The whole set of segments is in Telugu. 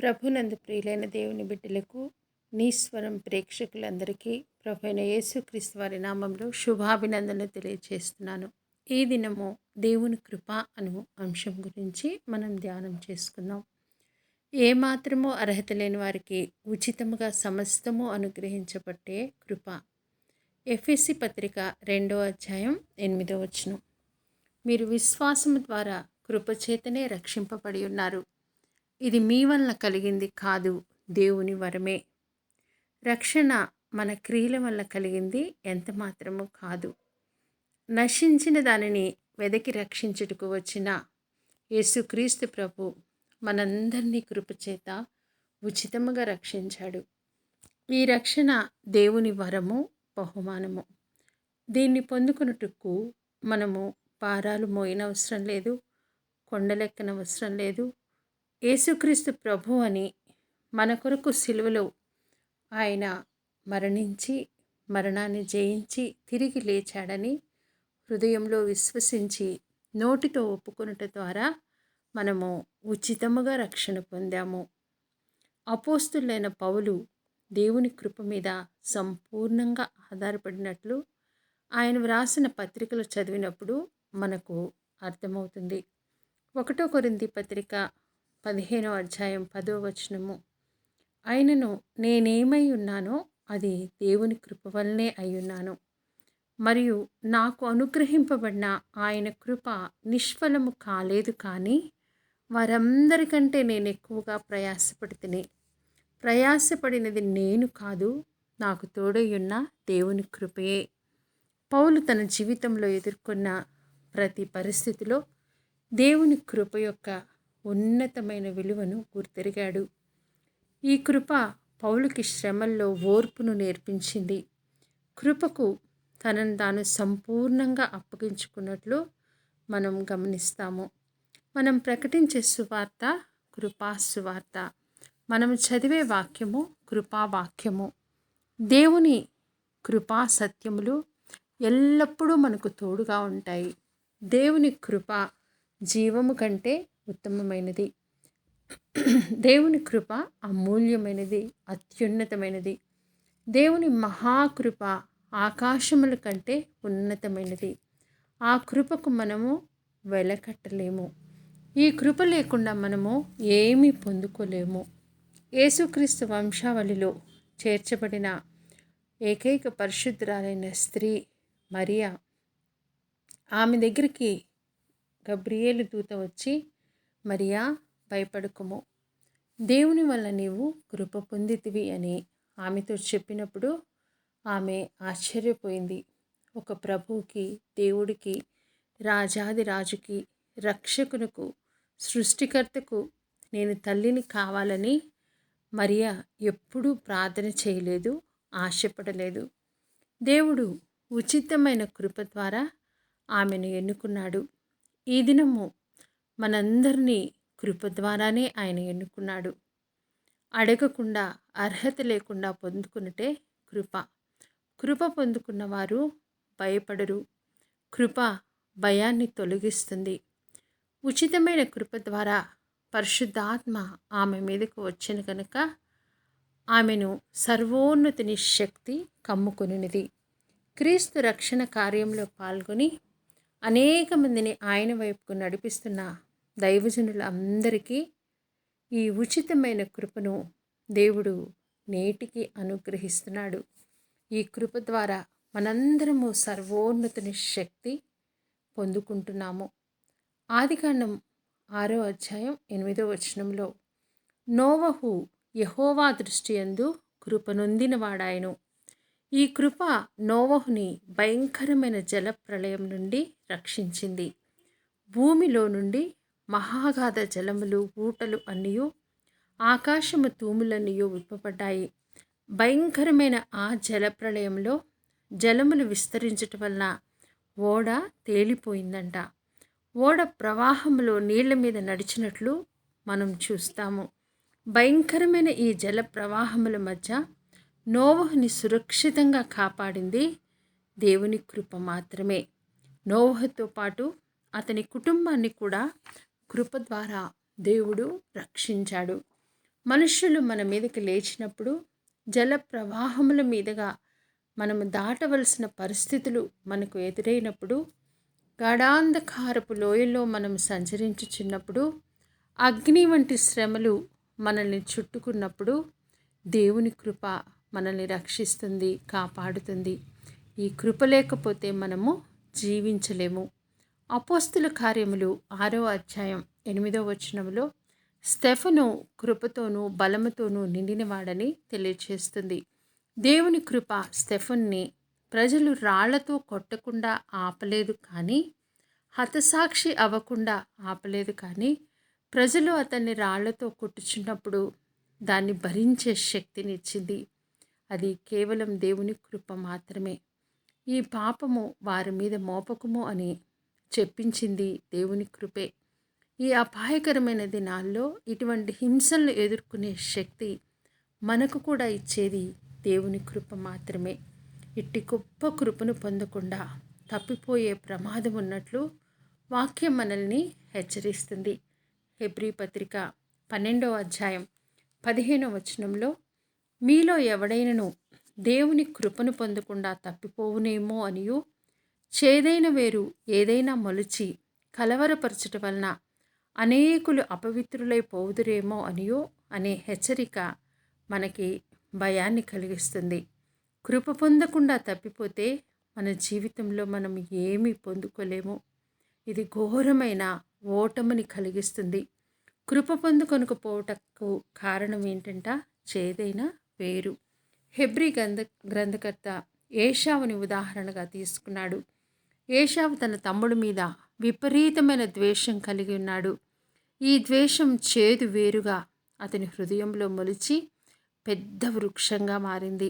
ప్రభునందు ప్రియులైన దేవుని బిడ్డలకు నీస్వరం ప్రేక్షకులందరికీ ప్రభు అయిన యేసుక్రీస్తు వారి నామంలో శుభాభినందనలు తెలియజేస్తున్నాను ఈ దినము దేవుని కృప అను అంశం గురించి మనం ధ్యానం చేసుకుందాం. ఏమాత్రమో అర్హత లేని వారికి ఉచితముగా సమస్తము అనుగ్రహించబట్టే కృప. ఎఫ్ఎస్సి పత్రిక రెండో అధ్యాయం ఎనిమిదో వచనం. మీరు విశ్వాసము ద్వారా కృపచేతనే రక్షింపబడి ఉన్నారు. ఇది మీ వల్ల కలిగింది కాదు దేవుని వరమే. రక్షణ మన క్రియల వల్ల కలిగింది ఎంత మాత్రము కాదు. నశించిన దానిని వెదకి రక్షించుటకు వచ్చిన యేసుక్రీస్తు ప్రభు మనందరినీ కృపచేత ఉచితముగా రక్షించాడు. ఈ రక్షణ దేవుని వరము బహుమానము. దీన్ని పొందుకున్నట్టుకు మనము పారాలు మోయనవసరం లేదు కొండలెక్కనవసరం లేదు యేసుక్రీస్తు ప్రభు అని మన కొరకు సిలువలో ఆయన మరణించి మరణాన్ని జయించి తిరిగి లేచాడని హృదయంలో విశ్వసించి నోటితో ఒప్పుకొనుట ద్వారా మనము ఉచితముగా రక్షణ పొందాము. అపోస్తులైన పౌలు దేవుని కృప మీద సంపూర్ణంగా ఆధారపడినట్లు ఆయన వ్రాసిన పత్రికలు చదివినప్పుడు మనకు అర్థమవుతుంది. ఒకటో కొరింది పత్రిక పదిహేనో అధ్యాయం పదో వచనము. ఆయనను నేనేమై ఉన్నానో అది దేవుని కృప వల్లనే అయ్యున్నాను మరియు నాకు అనుగ్రహింపబడిన ఆయన కృప నిష్ఫలము కాలేదు కానీ వారందరికంటే నేను ఎక్కువగా ప్రయాసపడితిని. ప్రయాసపడినది నేను కాదు నాకు తోడయ్యున్న దేవుని కృపయే పౌలు తన జీవితంలో ఎదుర్కొన్న ప్రతి పరిస్థితిలో దేవుని కృప యొక్క ఉన్నతమైన విలువను గుర్తెరిగాడు. ఈ కృప పౌలుకి శ్రమల్లో ఓర్పును నేర్పించింది. కృపకు తనను తాను సంపూర్ణంగా అప్పగించుకున్నట్లు మనం గమనిస్తాము. మనం ప్రకటించే సువార్త కృపా సువార్త. మనం చదివే వాక్యము కృపా వాక్యము. దేవుని కృపా సత్యములు ఎల్లప్పుడూ మనకు తోడుగా ఉంటాయి. దేవుని కృప జీవము కంటే ఉత్తమమైనది. దేవుని కృప అమూల్యమైనది అత్యున్నతమైనది. దేవుని మహాకృప ఆకాశముల కంటే ఉన్నతమైనది. ఆ కృపకు మనము వెలకట్టలేము. ఈ కృప లేకుండా మనము ఏమీ పొందుకోలేము. యేసుక్రీస్తు వంశావళిలో చేర్చబడిన ఏకైక పరిశుద్ధురాలైన స్త్రీ మరియా ఆమె దగ్గరికి గబ్రియేలు దూత వచ్చి మరియా భయపడుకుము. దేవుని వల్ల నీవు కృప పొందితివి అని ఆమెతో చెప్పినప్పుడు ఆమె ఆశ్చర్యపోయింది. ఒక ప్రభువుకి దేవుడికి రాజాది రాజుకి రక్షకునకు సృష్టికర్తకు నేను తల్లిని కావాలని మరియా ఎప్పుడూ ప్రార్థన చేయలేదు ఆశపడలేదు. దేవుడు ఉచితమైన కృప ద్వారా ఆమెను ఎన్నుకున్నాడు. ఈ దినము మనందరినీ కృప ద్వారానే ఆయన ఎన్నుకున్నాడు. అడగకుండా అర్హత లేకుండా పొందుకున్నటే కృప. కృప పొందుకున్నవారు భయపడరు. కృప భయాన్ని తొలగిస్తుంది. ఉచితమైన కృప ద్వారా పరిశుద్ధాత్మ ఆమె మీదకు వచ్చిన కనుక ఆమెను సర్వోన్నతిని శక్తి కమ్ముకొనినది. క్రీస్తు రక్షణ కార్యంలో పాల్గొని అనేక మందిని ఆయన వైపుకు నడిపిస్తున్న దైవజనులందరికీ ఈ ఉచితమైన కృపను దేవుడు నేటికి అనుగ్రహిస్తున్నాడు. ఈ కృప ద్వారా మనందరము సర్వోన్నతుని శక్తి పొందుకుంటున్నాము. ఆదికాండం ఆరో అధ్యాయం ఎనిమిదో వచనంలో నోవహు యహోవా దృష్టి ఎందు కృపనొందినవాడాయను ఈ కృప నోవహుని భయంకరమైన జలప్రళయం నుండి రక్షించింది. భూమిలో నుండి మహాగాధ జలములు ఊటలు అన్నయూ ఆకాశము తూములన్నయూ విప్పబడ్డాయి. భయంకరమైన ఆ జలప్రళయంలో జలములు విస్తరించటం వలన ఓడ తేలిపోయిందంట. ఓడ ప్రవాహంలో నీళ్ళ మీద నడిచినట్లు మనం చూస్తాము. భయంకరమైన ఈ జల ప్రవాహముల మధ్య నోవహుని సురక్షితంగా కాపాడింది దేవుని కృప మాత్రమే. నోవహుతో పాటు అతని కుటుంబాన్ని కూడా కృప ద్వారా దేవుడు రక్షించాడు. మనుషులు మన మీదకి లేచినప్పుడు జల ప్రవాహముల మీదుగా మనము దాటవలసిన పరిస్థితులు మనకు ఎదురైనప్పుడు గాఢాంధకారపు లోయల్లో మనం సంచరించుచున్నప్పుడు అగ్ని వంటి శ్రమలు మనల్ని చుట్టుకున్నప్పుడు దేవుని కృప మనల్ని రక్షిస్తుంది కాపాడుతుంది. ఈ కృప లేకపోతే మనము జీవించలేము. అపోస్తుల కార్యములు ఆరో అధ్యాయం ఎనిమిదో వచనంలో స్టెఫను కృపతోనూ బలముతోనూ నిండినవాడని తెలియచేస్తుంది. దేవుని కృప స్టెఫన్ని ప్రజలు రాళ్ళతో కొట్టకుండా ఆపలేదు కానీ హతసాక్షి అవ్వకుండా ఆపలేదు కానీ ప్రజలు అతన్ని రాళ్ళతో కొట్టుచున్నప్పుడు దాన్ని భరించే శక్తినిచ్చింది. అది కేవలం దేవుని కృప మాత్రమే. ఈ పాపము వారి మీద మోపకము అని చెప్పించింది దేవుని కృపే. ఈ అపాయకరమైన దినాల్లో ఇటువంటి హింసలను ఎదుర్కొనే శక్తి మనకు కూడా ఇచ్చేది దేవుని కృప మాత్రమే. ఇట్టి గొప్ప కృపను పొందకుండా తప్పిపోయే ప్రమాదం ఉన్నట్లు వాక్యం మనల్ని హెచ్చరిస్తుంది. హెబ్రీ పత్రిక పన్నెండవ అధ్యాయం పదిహేనవ వచనంలో మీలో ఎవడైనను దేవుని కృపను పొందకుండా తప్పిపోవునేమో అనియు? చేదైన వేరు ఏదైనా మొలిచి కలవరపరచట వలన అనేకులు అపవిత్రులైపోవుదురేమో అనియో? అనే హెచ్చరిక మనకి భయాన్ని కలిగిస్తుంది. కృప పొందకుండా తప్పిపోతే మన జీవితంలో మనం ఏమీ పొందుకోలేము. ఇది ఘోరమైన ఓటమిని కలిగిస్తుంది. కృప పొందుకొనకపోవటకు కారణం ఏంటంట? చేదైన పేరు. హెబ్రి గ్రంథ గ్రంథకర్త ఏషావుని ఉదాహరణగా తీసుకున్నాడు. ఏషావు తన తమ్ముడి మీద విపరీతమైన ద్వేషం కలిగి ఉన్నాడు. ఈ ద్వేషం చేదు వేరుగా అతని హృదయంలో మొలిచి పెద్ద వృక్షంగా మారింది.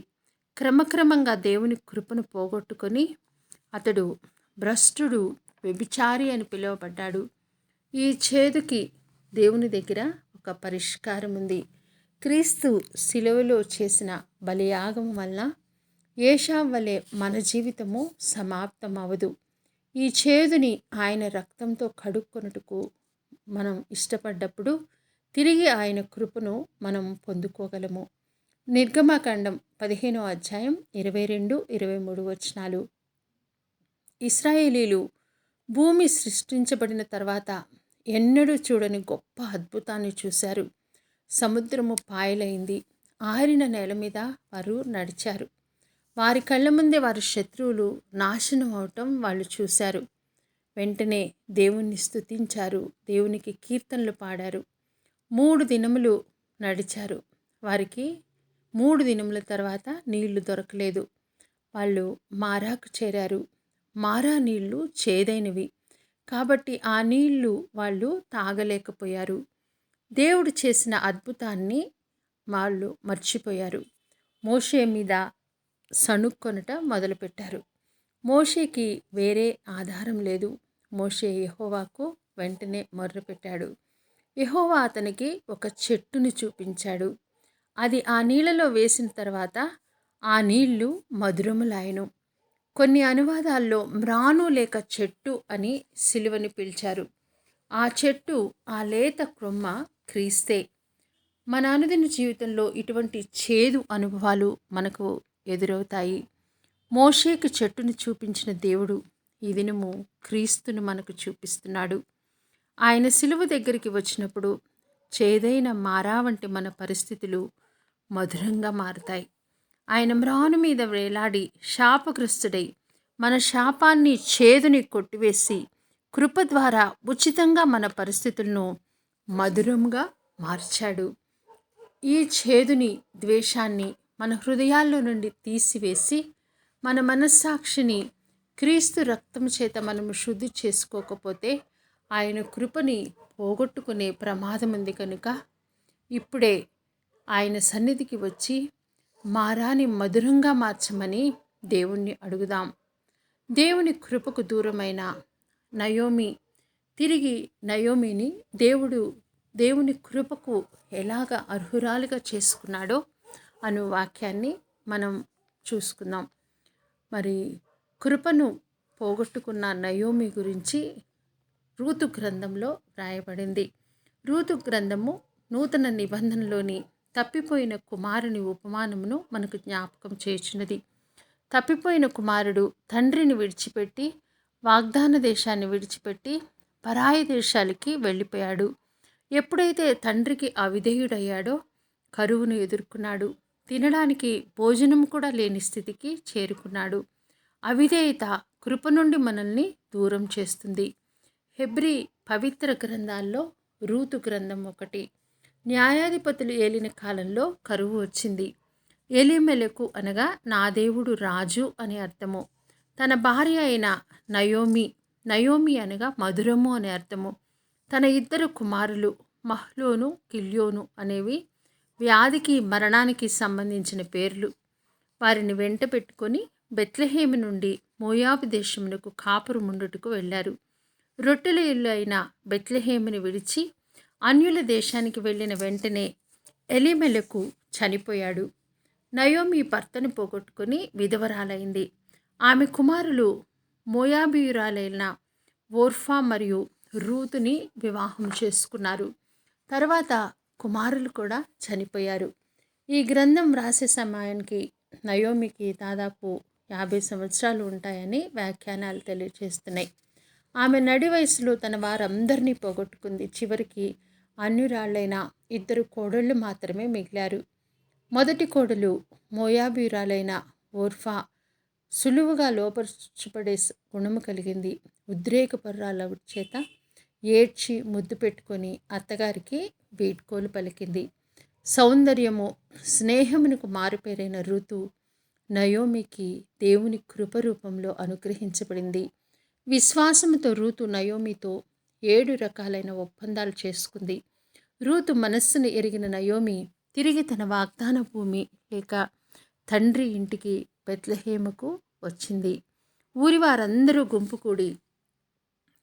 క్రమక్రమంగా దేవుని కృపను పోగొట్టుకొని అతడు భ్రష్టుడు వ్యభిచారి అని పిలువబడ్డాడు. ఈ చేదుకి దేవుని దగ్గర ఒక పరిష్కారం ఉంది క్రీస్తు శిలువలో చేసిన బలియాగం వల్ల ఏషా వలె మన జీవితము సమాప్తం అవదు ఈ చేదుని ఆయన రక్తంతో కడుక్కొనుటకు మనం ఇష్టపడ్డప్పుడు తిరిగి ఆయన కృపను మనం పొందుకోగలము. నిర్గమాకాండం పదిహేనో అధ్యాయం ఇరవై రెండు ఇరవై మూడు వచనాలు. ఇస్రాయేలీలు భూమి సృష్టించబడిన తర్వాత ఎన్నడూ చూడని గొప్ప అద్భుతాన్ని చూశారు. సముద్రము పాయలైంది. ఆరిన నేల మీద వారు నడిచారు. వారి కళ్ళ ముందే వారి శత్రువులు నాశనం అవటం వాళ్ళు చూశారు. వెంటనే దేవుణ్ణి స్తుతించారు. దేవునికి కీర్తనలు పాడారు. మూడు దినములు నడిచారు. వారికి మూడు దినముల తర్వాత నీళ్ళు దొరకలేదు. వాళ్ళు మారాకు చేరారు. మారా నీళ్ళు చేదైనవి. కాబట్టి ఆ నీళ్ళు వాళ్ళు తాగలేకపోయారు. దేవుడు చేసిన అద్భుతాన్ని వాళ్ళు మర్చిపోయారు. మోషే మీద సణుక్కొనట మొదలుపెట్టారు. మోషేకి వేరే ఆధారం లేదు. మోషే యహోవాకు వెంటనే మొర్రపెట్టాడు. యహోవా అతనికి ఒక చెట్టుని చూపించాడు. అది ఆ నీళ్ళలో వేసిన తర్వాత ఆ నీళ్ళు మధురములాయను. కొన్ని అనువాదాల్లో మ్రాను లేక చెట్టు అని సిలువని పిలిచారు. ఆ చెట్టు ఆ లేత క్రొమ్మ క్రీస్తే. మన అనుదిన జీవితంలో ఇటువంటి చేదు అనుభవాలు మనకు ఎదురవుతాయి. మోషేకు చెట్టును చూపించిన దేవుడు ఈ దినము క్రీస్తును మనకు చూపిస్తున్నాడు. ఆయన సిలువ దగ్గరికి వచ్చినప్పుడు చేదైన మారా వంటి మన పరిస్థితులు మధురంగా మారుతాయి. ఆయన మ్రాను మీద వేలాడి శాపగ్రస్తుడై మన శాపాన్ని చేదుని కొట్టివేసి కృప ద్వారా ఉచితంగా మన పరిస్థితులను మధురంగా మార్చాడు. ఈ చేదుని ద్వేషాన్ని మన హృదయాల్లో నుండి తీసివేసి మన మనస్సాక్షిని క్రీస్తు రక్తం చేత మనము శుద్ధి చేసుకోకపోతే ఆయన కృపని పోగొట్టుకునే ప్రమాదం ఉంది కనుక ఇప్పుడే ఆయన సన్నిధికి వచ్చి మారాని మధురంగా మార్చమని దేవుణ్ణి అడుగుదాం. దేవుని కృపకు దూరమైన నయోమి తిరిగి నయోమిని దేవుడు దేవుని కృపకు ఎలాగ అర్హురాలుగా చేసుకున్నాడో అను వాక్యాన్ని మనం చూసుకుందాం. మరి కృపను పోగొట్టుకున్న నయోమి గురించి ఋతు గ్రంథంలో రాయబడింది. ఋతు గ్రంథము నూతన నిబంధనలోని తప్పిపోయిన కుమారుని ఉపమానమును మనకు జ్ఞాపకం చేర్చినది తప్పిపోయిన కుమారుడు తండ్రిని విడిచిపెట్టి వాగ్దాన దేశాన్ని విడిచిపెట్టి పరాయి దేశాలకి వెళ్ళిపోయాడు. ఎప్పుడైతే తండ్రికి అవిధేయుడయ్యాడో కరువును ఎదుర్కొన్నాడు. తినడానికి భోజనం కూడా లేని స్థితికి చేరుకున్నాడు. అవిధేయత కృప నుండి మనల్ని దూరం చేస్తుంది. హెబ్రి పవిత్ర గ్రంథాల్లో రూతు గ్రంథం ఒకటి. న్యాయాధిపతులు ఏలిన కాలంలో కరువు వచ్చింది. ఎలిమెలకు అనగా నా దేవుడు రాజు అని అర్థము. తన భార్య అయిన నయోమి నయోమి అనగా మధురము అనే అర్థము. తన ఇద్దరు కుమారులు మహ్లోను కిల్యోను అనేవి వ్యాధికి మరణానికి సంబంధించిన పేర్లు. వారిని వెంట పెట్టుకొని బెత్లహేమి నుండి మోయాబు దేశమునకు కాపురు ముండుటకు వెళ్ళారు. రొట్టెల ఇల్లు అయిన బెత్లహేమిని విడిచి అన్యుల దేశానికి వెళ్ళిన వెంటనే ఎలిమెలకు చనిపోయాడు. నయోమి భర్తను పోగొట్టుకుని విధవరాలైంది. ఆమె కుమారులు మోయాబియురాలైన ఓర్ఫా మరియు రూతుని వివాహం చేసుకున్నారు. తర్వాత కుమారులు కూడా చనిపోయారు. ఈ గ్రంథం రాసే సమయానికి నయోమికి దాదాపు యాభై సంవత్సరాలు ఉంటాయని వ్యాఖ్యానాలు తెలియజేస్తున్నాయి. ఆమె నడి వయసులో తన వారందరినీ పోగొట్టుకుంది. చివరికి అన్యురాళ్ళైన ఇద్దరు కోడళ్ళు మాత్రమే మిగిలారు. మొదటి కోడలు మోయాబీరాలైన ఓర్ఫా సులువుగా లోపరచబడే గుణము కలిగింది. ఉద్రేకపర్రాల చేత ఏడ్చి ముద్దు పెట్టుకొని అత్తగారికి వీడ్కోలు పలికింది. సౌందర్యము స్నేహమునకు మారుపేరైన ఋతు నయోమికి దేవుని కృపరూపంలో అనుగ్రహించబడింది. విశ్వాసముతో రూతు నయోమితో ఏడు రకాలైన ఒప్పందాలు చేసుకుంది. రూతు మనస్సును ఎరిగిన నయోమి తిరిగి తన వాగ్దాన భూమి లేక తండ్రి ఇంటికి బెత్లహేముకు వచ్చింది. ఊరి వారందరూ గుంపు కూడి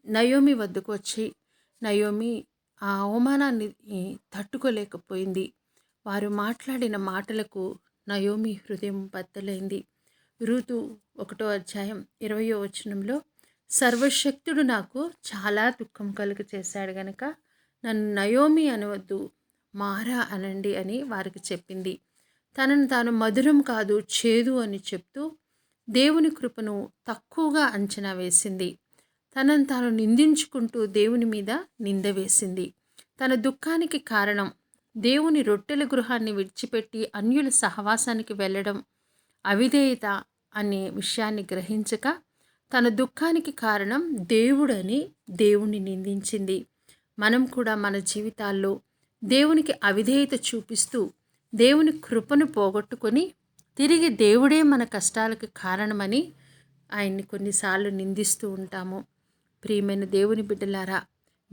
నయోమి వద్దకు వచ్చి నయోమి ఆ అవమానాన్ని తట్టుకోలేకపోయింది. వారు మాట్లాడిన మాటలకు నయోమి హృదయం బద్దలైంది. ఋతు ఒకటో అధ్యాయం ఇరవయో వచనంలో సర్వశక్తుడు నాకు చాలా దుఃఖం కలుగ చేశాడు గనక నన్ను నయోమి అనవద్దు మారా అనండి అని వారికి చెప్పింది. తనను తాను మధురం కాదు చేదు అని చెప్తూ దేవుని కృపను తక్కువగా అంచనా వేసింది. తనను తాను నిందించుకుంటూ దేవుని మీద నింద వేసింది. తన దుఃఖానికి కారణం దేవుని రొట్టెల గృహాన్ని విడిచిపెట్టి అన్యుల సహవాసానికి వెళ్ళడం అవిధేయత అనే విషయాన్ని గ్రహించక తన దుఃఖానికి కారణం దేవుడని దేవుణ్ణి నిందించింది. మనం కూడా మన జీవితాల్లో దేవునికి అవిధేయత చూపిస్తూ దేవుని కృపను పోగొట్టుకొని తిరిగి దేవుడే మన కష్టాలకు కారణమని ఆయన్ని కొన్నిసార్లు నిందిస్తూ ఉంటాము. ప్రియమైన దేవుని బిడ్డలారా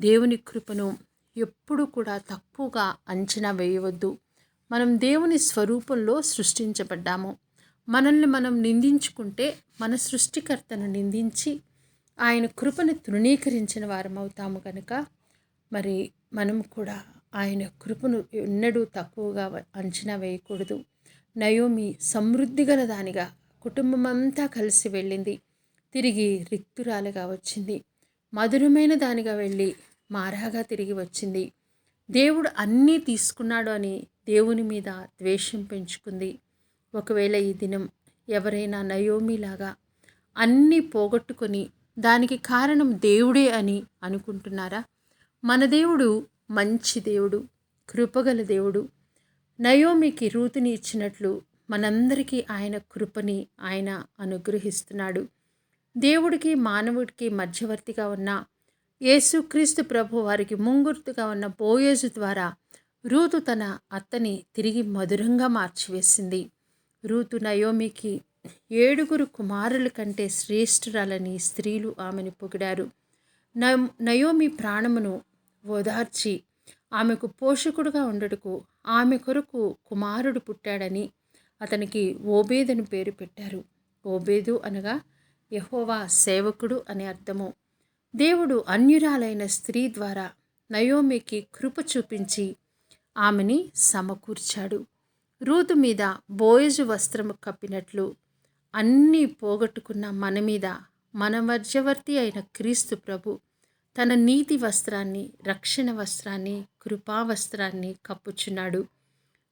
దేవుని కృపను ఎప్పుడు కూడా తక్కువగా అంచనా వేయవద్దు. మనం దేవుని స్వరూపంలో సృష్టించబడ్డాము. మనల్ని మనం నిందించుకుంటే మన సృష్టికర్తను నిందించి ఆయన కృపను తృణీకరించిన వారం అవుతాము కనుక మరి మనం కూడా ఆయన కృపను ఎన్నడూ తక్కువగా అంచనా వేయకూడదు. నయోమి సమృద్ధి గల దానిగా కుటుంబం అంతా కలిసి వెళ్ళింది. తిరిగి రిక్తురాలుగా వచ్చింది. మధురమైన దానిగా వెళ్ళి మారాగా తిరిగి వచ్చింది. దేవుడు అన్నీ తీసుకున్నాడు అని దేవుని మీద ద్వేషం పెంచుకుంది. ఒకవేళ ఈ దినం ఎవరైనా నయోమిలాగా అన్నీ పోగొట్టుకొని దానికి కారణం దేవుడే అని అనుకుంటున్నారా? మన దేవుడు మంచి దేవుడు కృపగల దేవుడు. నయోమికి రూతుని ఇచ్చినట్లు మనందరికీ ఆయన కృపని ఆయన అనుగ్రహిస్తున్నాడు. దేవుడికి మానవుడికి మధ్యవర్తిగా ఉన్న యేసుక్రీస్తు ప్రభు వారికి ముంగుర్తుగా ఉన్న బోయోజు ద్వారా రూతు తన అత్తని తిరిగి మధురంగా మార్చివేసింది. రూతు నయోమికి ఏడుగురు కుమారుల కంటే శ్రేష్ఠురాలని స్త్రీలు ఆమెను పొగిడారు. నయోమి ప్రాణమును ఓదార్చి ఆమెకు పోషకుడుగా ఉండటకు ఆమె కొరకు కుమారుడు పుట్టాడని అతనికి ఓబేదని పేరు పెట్టారు. ఓబేదు అనగా యహోవా సేవకుడు అని అర్థము. దేవుడు అన్యురాలైన స్త్రీ ద్వారా నయోమికి కృప చూపించి ఆమెని సమకూర్చాడు. రూతు మీద బోయజు వస్త్రము కప్పినట్లు అన్నీ పోగొట్టుకున్న మన మీద మన మధ్యవర్తి అయిన క్రీస్తు ప్రభు తన నీతి వస్త్రాన్ని రక్షణ వస్త్రాన్ని కృపా వస్త్రాన్ని కప్పుచున్నాడు.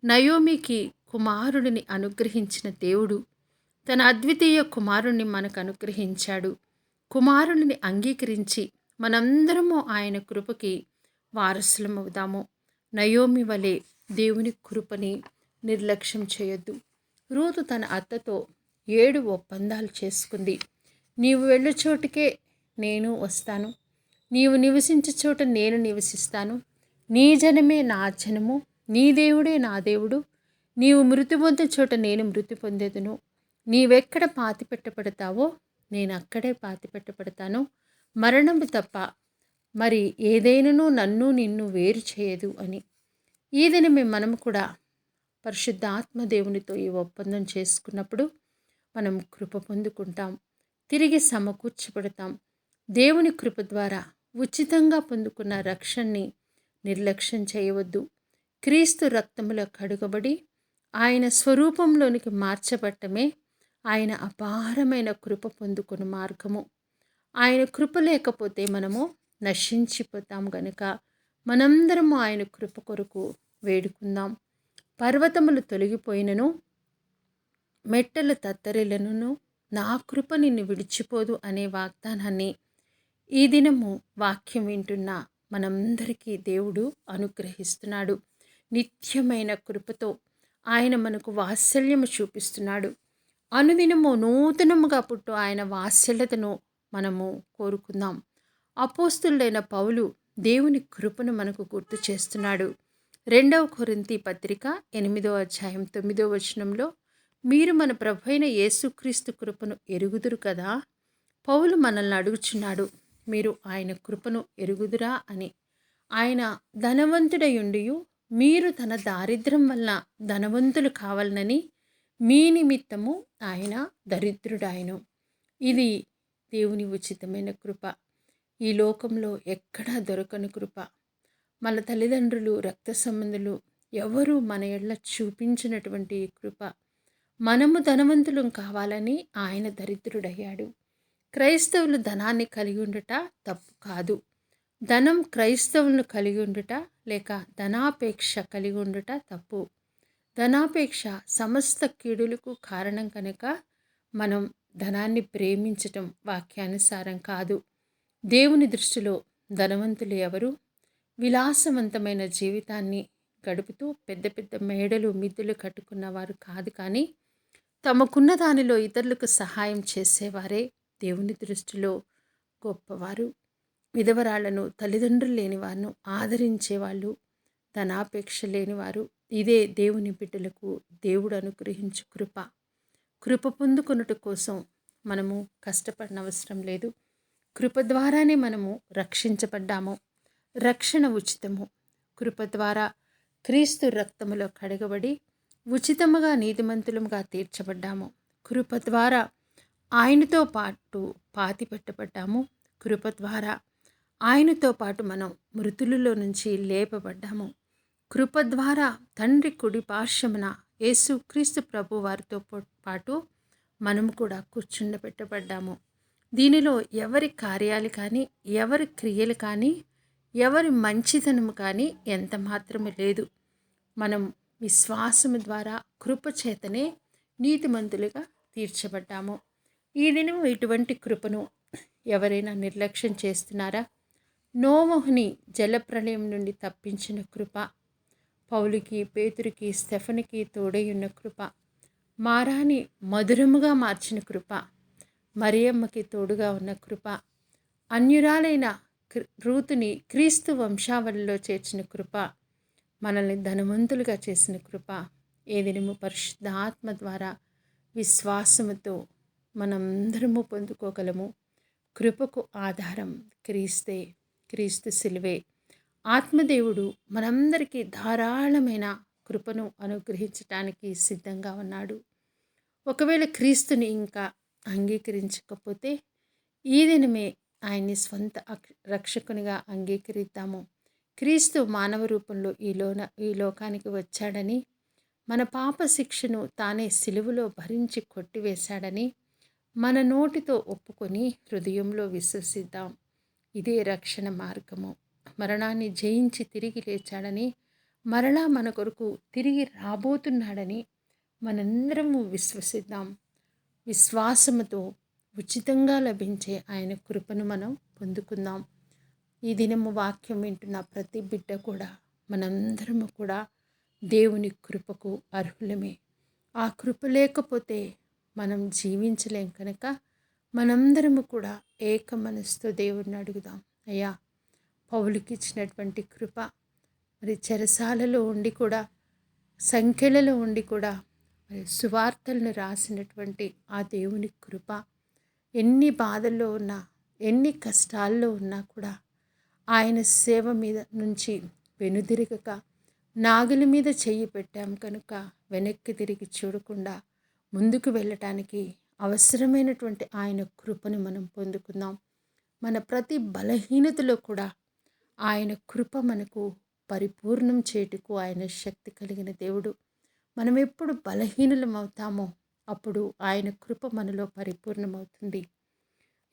నయోమికి కుమారుడిని అనుగ్రహించిన దేవుడు తన అద్వితీయ కుమారుణ్ణి మనకు అనుగ్రహించాడు. కుమారుడిని అంగీకరించి మనందరము ఆయన కృపకి వారసులమవుదాము. నయోమి వలె దేవుని కృపని నిర్లక్ష్యం చేయొద్దు. రూతు తన అత్తతో ఏడు ఒప్పందాలు చేసుకుంది. నీవు వెళ్ళు చోటుకే నేను వస్తాను. నీవు నివసించే చోట నేను నివసిస్తాను. నీ జనమే నా జనము నీ దేవుడే నా దేవుడు. నీవు మృతి పొందే చోట నేను మృతి పొందేదును. నీవెక్కడ పాతి పెట్టబడతావో నేను అక్కడే పాతి పెట్టబడతాను. మరణము తప్ప మరి ఏదైనానూ నన్ను నిన్ను వేరు చేయదు అని. ఈ దినమే మనం కూడా పరిశుద్ధ ఆత్మదేవునితో ఈ ఒప్పందం చేసుకున్నప్పుడు మనం కృప పొందుకుంటాం. తిరిగి సమకూర్చబడతాం. దేవుని కృప ద్వారా ఉచితంగా పొందుకున్న రక్షణని నిర్లక్ష్యం చేయవద్దు. క్రీస్తు రక్తములో కడుగబడి ఆయన స్వరూపంలోనికి మార్చబట్టమే ఆయన అపారమైన కృప పొందుకుని మార్గము. ఆయన కృప లేకపోతే మనము నశించిపోతాం గనుక మనందరము ఆయన కృప కొరకు వేడుకుందాం. పర్వతములు తొలగిపోయినను మెట్టలు తత్తరిలను నా కృప నిన్ను విడిచిపోదు అనే వాగ్దానాన్ని ఈ దినము వాక్యం వింటున్న మనందరికీ దేవుడు అనుగ్రహిస్తున్నాడు. నిత్యమైన కృపతో ఆయన మనకు వాత్సల్యము చూపిస్తున్నాడు. అనుదినము నూతనముగా పుట్టు ఆయన వాత్సల్యతను మనము కోరుకుందాం. అపోస్తులైన పౌలు దేవుని కృపను మనకు గుర్తు చేస్తున్నాడు. రెండవ కొరింతి పత్రిక ఎనిమిదో అధ్యాయం తొమ్మిదో వచనంలో మీరు మన ప్రభైన యేసుక్రీస్తు కృపను ఎరుగుదురు కదా? పౌలు మనల్ని అడుగుచున్నాడు. మీరు ఆయన కృపను ఎరుగుదురా అని. ఆయన ధనవంతుడయుండియు మీరు తన దారిద్ర్యం వలన ధనవంతులు కావాలనని మీ నిమిత్తము ఆయన దరిద్రుడాయను. ఇది దేవుని ఉచితమైన కృప. ఈ లోకంలో ఎక్కడా దొరకని కృప. మన తల్లిదండ్రులు రక్త సంబంధులు ఎవరు మన ఎళ్ళ చూపించినటువంటి కృప. మనము ధనవంతులం కావాలని ఆయన దరిద్రుడయ్యాడు. క్రైస్తవులు ధనాన్ని కలిగి ఉండుట తప్పు కాదు. ధనం క్రైస్తవులను కలిగి ఉండుట లేక ధనాపేక్ష కలిగి ఉండుట తప్పు. ధనాపేక్ష సమస్త కీడులకు కారణం కనుక మనం ధనాన్ని ప్రేమించటం వాక్యానుసారం కాదు. దేవుని దృష్టిలో ధనవంతులు ఎవరు? విలాసవంతమైన జీవితాన్ని గడుపుతూ పెద్ద పెద్ద మేడలు మిద్దులు కట్టుకున్నవారు కాదు కానీ తమకున్న దానిలో ఇతరులకు సహాయం చేసేవారే. దేవుని దృష్టిలో గొప్పవారు. విధవరాళ్ళను తల్లిదండ్రులు లేని వారిను ఆదరించేవాళ్ళు ధనాపేక్ష లేనివారు. ఇదే దేవుని బిడ్డలకు దేవుడు అనుగ్రహించు కృప. కృప పొందుకొనుట కోసం మనము కష్టపడిన అవసరం లేదు. కృప ద్వారానే మనము రక్షించబడ్డాము. రక్షణ ఉచితము. కృప ద్వారా క్రీస్తు రక్తములో కడగబడి ఉచితముగా నీతిమంతులముగా తీర్చబడ్డాము. కృప ద్వారా ఆయనతో పాటు పాతి పెట్టబడ్డాము కృప ద్వారా. ఆయనతో పాటు మనం మృతులలో నుంచి లేపబడ్డాము. కృప ద్వారా తండ్రి కుడి పార్శ్వమున యేసు క్రీస్తు ప్రభు వారితో పాటు మనము కూడా కూర్చుండబెట్టబడ్డాము దీనిలో ఎవరి కార్యాలు కానీ ఎవరి క్రియలు కానీ ఎవరి మంచితనము కానీ ఎంత మాత్రము లేదు. మనం విశ్వాసము ద్వారా కృప చేతనే నీతిమంతులుగా తీర్చబడ్డాము. ఈ దినం ఇటువంటి కృపను ఎవరైనా నిర్లక్ష్యం చేస్తున్నారా? నోమోహుని జలప్రలయం నుండి తప్పించిన కృప పౌలికి పేతురికి స్టెఫనికి తోడైయున్న కృప మారాని మధురముగా మార్చిన కృప మరియమ్మకి తోడుగా ఉన్న కృప అన్యురాలైన రూతుని క్రీస్తు వంశావళిలో చేర్చిన కృప మనల్ని ధనవంతులుగా చేసిన కృప ఏదినము పరిశుద్ధ ఆత్మ ద్వారా విశ్వాసముతో మనందరము పొందుకోగలము. కృపకు ఆధారం క్రీస్తే క్రీస్తు సిలువే. ఆత్మదేవుడు మనందరికీ ధారాళమైన కృపను అనుగ్రహించటానికి సిద్ధంగా ఉన్నాడు. ఒకవేళ క్రీస్తుని ఇంకా అంగీకరించకపోతే ఈ దినమే ఆయన్ని స్వంత రక్షకునిగా అంగీకరిద్దాము. క్రీస్తు మానవ రూపంలో ఈ లోన ఈ లోకానికి వచ్చాడని మన పాప శిక్షను తానే సిలువలో భరించి కొట్టివేశాడని మన నోటితో ఒప్పుకొని హృదయంలో విశ్వసిద్దాం. ఇదే రక్షణ మార్గము. మరణాన్ని జయించి తిరిగి లేచాడని మరలా మన కొరకు తిరిగి రాబోతున్నాడని మనందరము విశ్వసిద్దాం. విశ్వాసముతో ఉచితంగా లభించే ఆయన కృపను మనం పొందుకుందాం. ఈ దినము వాక్యం వింటున్న ప్రతి బిడ్డ కూడా మనందరము కూడా దేవుని కృపకు అర్హులమే. ఆ కృప లేకపోతే మనం జీవించలేం కనుక మనందరము కూడా ఏక మనసుతో దేవుడిని అడుగుదాం. అయ్యా పౌలికి ఇచ్చినటువంటి కృప మరి చెరసాలలో ఉండి కూడా సంఖ్యలలో ఉండి కూడా మరి సువార్తలను రాసినటువంటి ఆ దేవుని కృప ఎన్ని బాధల్లో ఉన్నా ఎన్ని కష్టాల్లో ఉన్నా కూడా ఆయన సేవ మీద నుంచి వెనుదిరగక నాగుల మీద చెయ్యి పెట్టాం కనుక వెనక్కి తిరిగి చూడకుండా ముందుకు వెళ్ళటానికి అవసరమైనటువంటి ఆయన కృపను మనం పొందుకుందాం. మన ప్రతి బలహీనతలో కూడా ఆయన కృప మనకు పరిపూర్ణం చేటుకు ఆయన శక్తి కలిగిన దేవుడు. మనం ఎప్పుడు బలహీనులం అవుతామో అప్పుడు ఆయన కృప మనలో పరిపూర్ణమవుతుంది.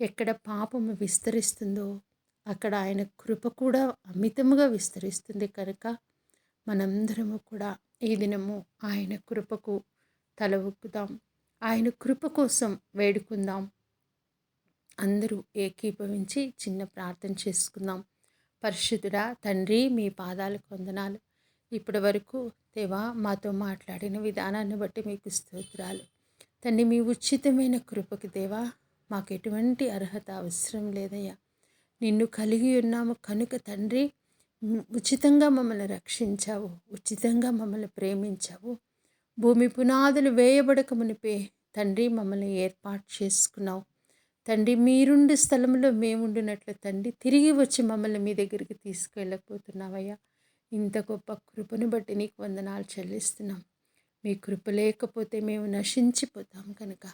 ఎక్కడ పాపము విస్తరిస్తుందో అక్కడ ఆయన కృప కూడా అమితముగా విస్తరిస్తుంది కనుక మనందరము కూడా ఈ దినము ఆయన కృపకు తల ఒక్కుదాం ఆయన కృప కోసం వేడుకుందాం. అందరూ ఏకీభవించి చిన్న ప్రార్థన చేసుకుందాం. పరిశుద్ధుడా తండ్రి మీ పాదాలకు వందనాలు. ఇప్పటి వరకు దేవా మాతో మాట్లాడిన విధానాన్ని బట్టి మీకు స్తోత్రాలు. తండ్రి మీ ఉచితమైన కృపకి దేవా మాకు ఎటువంటి అర్హత అవసరం లేదయ్యా. నిన్ను కలిగి ఉన్నాము కనుక తండ్రి ఉచితంగా మమ్మల్ని రక్షించావు ఉచితంగా మమ్మల్ని ప్రేమించావు. భూమి పునాదులు వేయబడక మునిపే తండ్రి మమ్మల్ని ఏర్పాటు చేసుకున్నావు. తండ్రి మీరుండి స్థలంలో మేముండినట్లు తండ్రి తిరిగి వచ్చి మమ్మల్ని మీ దగ్గరికి తీసుకెళ్ళకపోతున్నావయ్యా ఇంత గొప్ప కృపను బట్టి నీకు వందనాలు చెల్లిస్తున్నాం. మీ కృప లేకపోతే మేము నశించిపోతాం కనుక.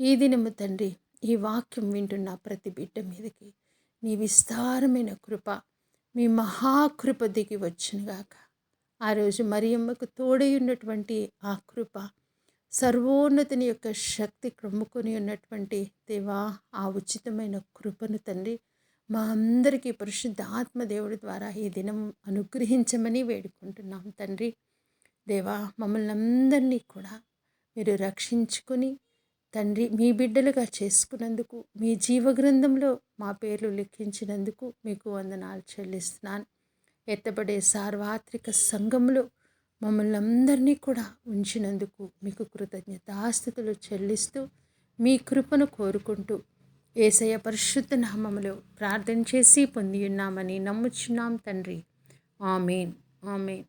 ఈ దినము తండ్రి ఈ వాక్యం వింటున్న ప్రతి బిడ్డ మీదకి నీ విస్తారమైన కృప మీ మహాకృప దిగి వచ్చునుగాక. ఆ రోజు మరియమ్మకు తోడై ఉన్నటువంటి ఆ కృప సర్వోన్నతిని యొక్క శక్తి క్రమ్ముకొని ఉన్నటువంటి దేవా ఆ ఉచితమైన కృపను తండ్రి మా అందరికీ పరిశుద్ధ ఆత్మదేవుడి ద్వారా ఈ దినం అనుగ్రహించమని వేడుకుంటున్నాం తండ్రి. దేవా మమ్మల్ని అందరినీ కూడా మీరు రక్షించుకొని తండ్రి మీ బిడ్డలుగా చేసుకున్నందుకు మీ జీవగ్రంథంలో మా పేర్లు లిఖించినందుకు మీకు వందనాలు చెల్లిస్తున్నాను. ఎత్తబడే సార్వత్రిక సంఘంలో మమ్మల్ని అందరినీ కూడా ఉంచినందుకు మీకు కృతజ్ఞతాస్థితులు చెల్లిస్తూ మీ కృపను కోరుకుంటూ ఏసయ పరిశుద్ధ నామములో ప్రార్థన చేసి పొంది ఉన్నామని నమ్ముచున్నాం తండ్రి. ఆమెన్. ఆమెన్.